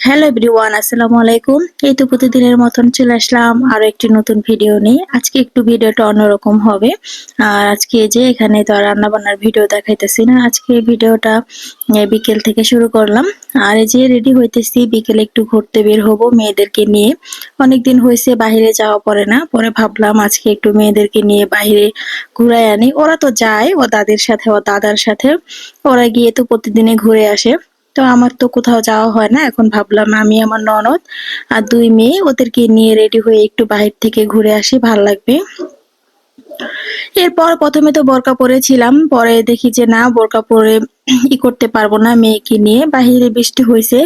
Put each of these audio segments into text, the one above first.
Hello everyone আসসালামু আলাইকুম। এই তো প্রতিদিনের মতন চলে আসলাম আরও একটি নতুন ভিডিও নিয়ে। আজকে একটু ভিডিওটা অন্যরকম হবে। আর আজকে যে এখানে তো আর রান্না বান্নার ভিডিও দেখাইতেছি না, আজকে ভিডিওটা বিকেল থেকে শুরু করলাম। আর এই যে রেডি হইতেছি, বিকেলে একটু ঘুরতে বের হব মেয়েদেরকে নিয়ে। অনেক দিন হয়েছে বাহিরে যাওয়া পড়ে না, পরে ভাবলাম আজকে একটু মেয়েদেরকে নিয়ে বাহিরে ঘুরাই আনি। ওরা তো যায়, ও দাদির সাথে, ও দাদার সাথে। ওরা গিয়ে তো প্রতিদিনে ঘুরে আসে। তো আমার তো কোথাও যাওয়া হয় না, এখন ভাবলাম আমি আমার ননদ আর দুই মেয়ে ওদেরকে নিয়ে রেডি হয়ে একটু বাহির থেকে ঘুরে আসি, ভালো লাগবে। এরপর প্রথমে তো বোরকা পরেছিলাম, পরে দেখি যে না, বোরকা পরে ই করতে পারব না মেয়েকে নিয়ে। বাহিরে বৃষ্টি হয়েছে,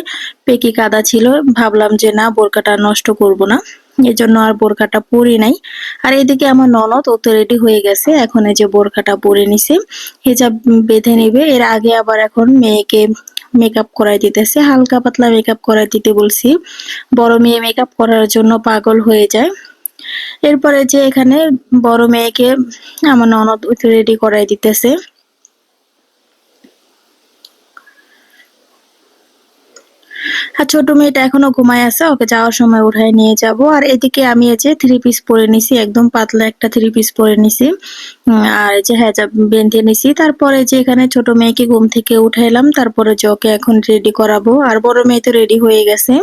পেকি কাদা ছিল, ভাবলাম যে না, বোরকাটা নষ্ট করব না। এজন্য আর বোরকাটা পরি নাই। আর এদিকে আমার ননদ, ও তো রেডি হয়ে গেছে, এখন এই যে বোরকাটা পরে নিছে, হেজাব বেঁধে নেবে। এর আগে আবার এখন মেয়েকে মেকআপ করাই দিতেছে, হালকা পাতলা মেকআপ করাই দিতে বলছি। বড় মেয়ে মেকআপ করার জন্য পাগল হয়ে যায়। এরপরে যে এখানে বড় মেয়েকে আমার ননদ রেডি করাই দিতেছে। আর ছোট মেয়েটা এখনও ঘুমায় আছে, ওকে যাওয়ার সময় উঠায় নিয়ে যাব। আর এদিকে আমি এই যে থ্রি পিস পরে নিছি, একদম পাতলা একটা থ্রি পিস পরে নিছি। আর যে হেজাব বেঁধে নিছি। তারপরে যে এখানে ছোট মেয়েকে ঘুম থেকে উঠাইলাম, তারপরে যে ওকে এখন রেডি করাবো। আর বড় মেয়ে তো রেডি হয়ে গেছে।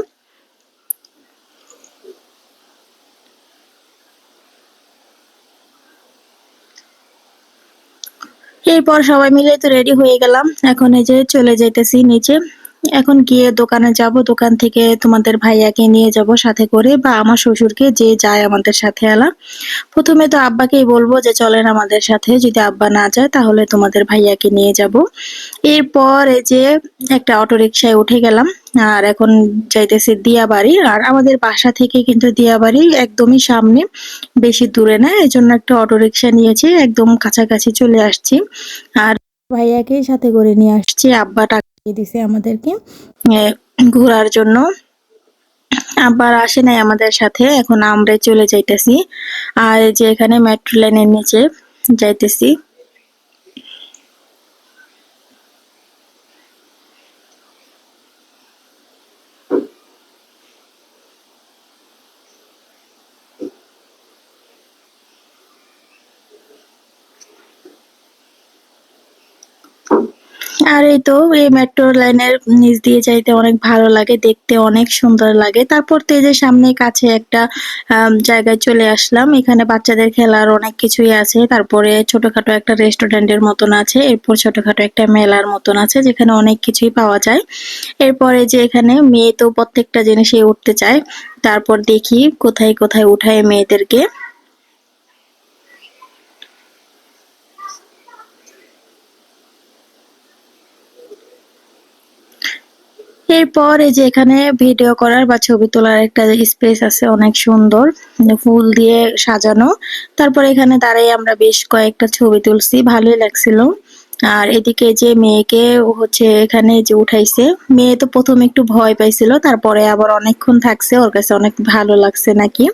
এরপর সবাই মিলে তো রেডি হয়ে গেলাম। এখন এই যে চলে যাইতেছি নিচে। এখন গিয়ে দোকানে যাব, দোকান থেকে তোমাদের ভাইয়াকে নিয়ে যাব সাথে করে, বা আমার শ্বশুরকে যে যায় আমাদের সাথে আলা। প্রথমে তো আব্বাকেই বলব যে চলেন আমাদের সাথে, যদি আব্বা না যায় তাহলে তোমাদের ভাইয়াকে নিয়ে যাব। এরপর এই যে একটা অটো রিক্সায় উঠে গেলাম, আর এখন যাইতেছি দিয়াবাড়ি, আর আমাদের বাসা থেকে কিন্তু দিয়াবাড়ি একদমই সামনে, বেশি দূরে না এই জন্য একটা অটো রিক্সা নিয়েছি, একদম কাছাকাছি চলে আসছি। আর ভাইয়াকে সাথে করে নিয়ে আসছি, আব্বা টাকা দিছে আমাদেরকে। ঘোরার জন্য। আবার আসে নাই আমাদের সাথে, এখন আমরা চলে যাইতেছি। আর যে এখানে মেট্রো লাইনের নিচে যাইতেছি। আর এই তো এই মেট্রো লাইনের নিচ দিয়ে যাইতে অনেক ভালো লাগে, দেখতে অনেক সুন্দর লাগে। তারপর তো এই যে সামনে কাছে একটা জায়গায় চলে আসলাম। এখানে বাচ্চাদের খেলার অনেক কিছুই আছে। তারপরে ছোটখাটো একটা রেস্টুরেন্টের মতন আছে। এরপর ছোটখাটো একটা মেলার মতন আছে, যেখানে অনেক কিছুই পাওয়া যায়। এরপরে যে এখানে মেয়ে তো প্রত্যেকটা জিনিসে উঠতে চায়। তারপর দেখি কোথায় কোথায় উঠায় মেয়েদেরকে। এরপর এই যে এখানে ভিডিও করার বা ছবি তোলার একটা স্পেস আছে অনেক সুন্দর ফুল দিয়ে সাজানো। তারপর এখানে দাঁড়িয়ে আমরা বেশ কয়েকটা ছবি তুলছি, ভালোই লাগছিল। আর এদিকে যে মেয়েকে হচ্ছে এখানে যে উঠাইছে, মেয়ে তো প্রথম একটু ভয় পাইছিল, তারপরে আবার অনেকক্ষণ থাকছে, ওর কাছে অনেক ভালো লাগছে নাকি।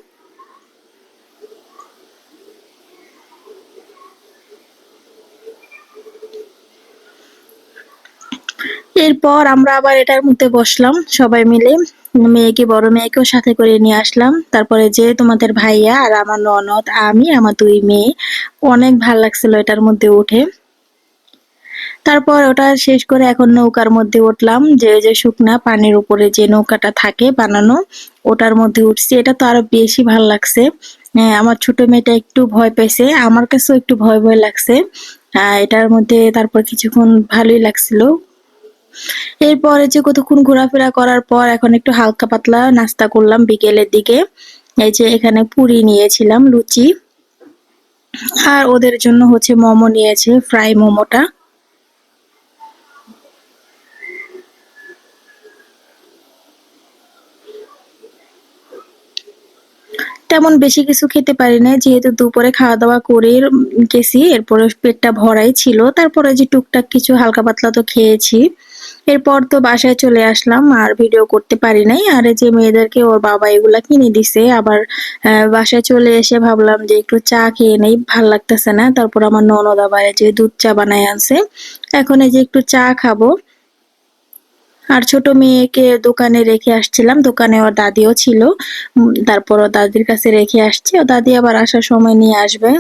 এরপর আমরা আবার এটার মধ্যে বসলাম, সবাই মিলে। মেয়েকে, বড় মেয়েকেও সাথে করে নিয়ে আসলাম। তারপরে যে তোমাদের ভাইয়া আর আমার ননদ, আমি, আমার দুই মেয়ে, অনেক ভালো লাগছিল এটার মধ্যে উঠে। তারপর ওটা শেষ করে এখন নৌকার মধ্যে উঠলাম, যে যে শুকনা পানির উপরে যে নৌকাটা থাকে বানানো, ওটার মধ্যে উঠছি। এটা তো আরও বেশি ভালো লাগছে। আমার ছোট মেয়েটা একটু ভয় পেয়েছে, আমার কাছেও একটু ভয় ভয় লাগছে। এটার মধ্যে তারপর কিছুক্ষণ ভালোই লাগছিল। এরপরে যে কতক্ষণ ঘোরাফেরা করার পর এখন একটু হালকা পাতলা নাস্তা করলাম বিকেলের দিকে। এই যে এখানে পুরি নিয়েছিলাম, লুচি। আর ওদের জন্য হচ্ছে মোমো নিয়েছে, ফ্রাই মোমোটা। তেমন বেশি কিছু খেতে পারি না যেহেতু দুপুরে খাওয়া দাওয়া করে গেছি, এরপরে পেটটা ভরাই ছিল। তারপরে যে টুকটাক কিছু হালকা পাতলা তো খেয়েছি। এরপর তো বাসায় চলে আসলাম, আর ভিডিও করতে পারি নাই। আর যে মেয়েদেরকে ওর বাবা এগুলা কিনে দিছে, আবার বাসায় চলে এসে ভাবলাম যে একটু চা খেয়ে নেই, ভালো লাগতেছে না। তারপর আমার ননদ আবার যে দুধ চা বানায় আনছে। এখন এই যে একটু চা খাব। আর ছোট মেয়েকে দোকানে রেখে আসছিলাম। দোকানে ওর দাদিও ছিল। তারপর ও দাদির কাছে রেখে আসছি। ও দাদি আবার আসার সময় নিয়ে আসবে।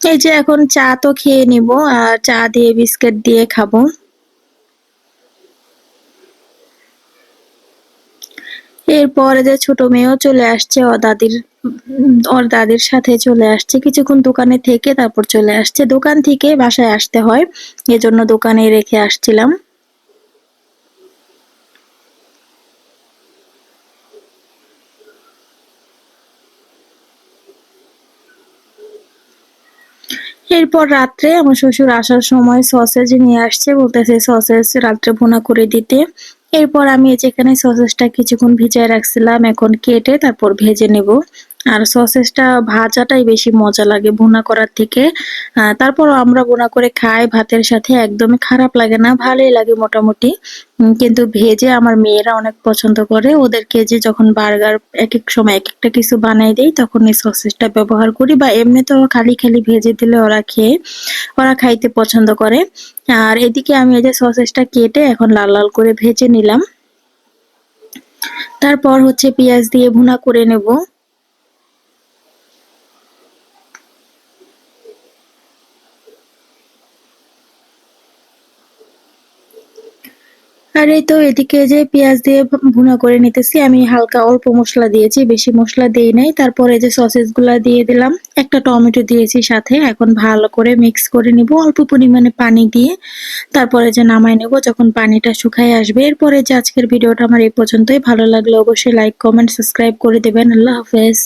এই যে এখন চা তো খেয়ে নিব। আর চা দিয়ে বিস্কিট দিয়ে খাব। এরপরে যে ছোট মেয়েও চলে আসছে ও দাদির, ওর দাদির সাথে চলে আসছে। কিছুক্ষণ দোকানে থেকে তারপর চলে আসছে। দোকান থেকে বাসায় আসতে হয়। এজন্য দোকানে রেখে আসছিলাম। এরপর রাত্রে আমার শ্বশুর আসার সময় সসেজ নিয়ে আসছে। বলতেছে, সসেজ রাত্রে ভুনা করে দিতে। এরপর আমি যেখানে সসেজটা কিছুক্ষণ ভিজায় রাখছিলাম এখন কেটে তারপর ভেজে নেব। আর সসেজটা ভাজাটাই বেশি মজা লাগে ভুনা করার থেকে। আহ, তারপরও আমরা ভুনা করে খাই ভাতের সাথে একদমই খারাপ লাগে না ভালোই লাগে মোটামুটি। কিন্তু ভেজে আমার মেয়েরা অনেক পছন্দ করে। ওদেরকে যে যখন বার্গার এক এক সময় এক একটা কিছু বানাই দেই তখন এই সসেজটা ব্যবহার করি বা এমনি তো খালি খালি ভেজে দিলে ওরা খেয়ে ওরা খাইতে পছন্দ করে। আর এদিকে আমি এই যে সসেজটা কেটে এখন লাল লাল করে ভেজে নিলাম। তারপর হচ্ছে পেঁয়াজ দিয়ে ভুনা করে নেব। আর এই তো এদিকে যে পেঁয়াজ দিয়ে ভুনা করে নিতেছি, আমি হালকা অল্প মশলা দিয়েছি, বেশি মশলা দিই নাই। তারপরে যে সসেসগুলা দিয়ে দিলাম, একটা টমেটো দিয়েছি সাথে, এখন ভালো করে মিক্স করে নিব, অল্প পরিমাণে পানি দিয়ে। তারপরে যে নামাই নেব, যখন পানিটা শুকায় আসবে। এরপরে যে আজকের ভিডিওটা আমার এই পর্যন্তই। ভালো লাগলে অবশ্যই লাইক কমেন্ট সাবস্ক্রাইব করে দেবেন। আল্লাহ হাফেজ।